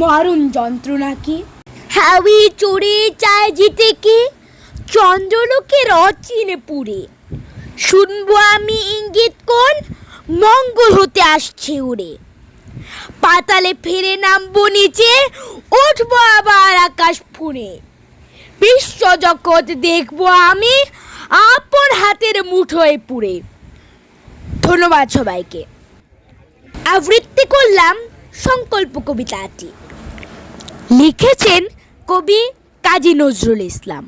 মরণ যন্ত্রণাকে হাওি চড়ে চায় জিতে কে? চন্দ্রলোকের অচিনে পুরে শুনব আমি ইঙ্গিত কোন? মঙ্গল হতে আসছে উড়ে পাতালে ফিরে নামবো নিচে, উঠবো আবার আকাশ ফুঁড়ে বিশ্ব জগৎ দেখব আমি, আপন হাতের মুঠোয় পুড়ে। ধন্যবাদ সবাইকে। আবৃত্তি করলাম সংকল্প কবিতাটি। লিখেছেন কবি কাজী নজরুল ইসলাম।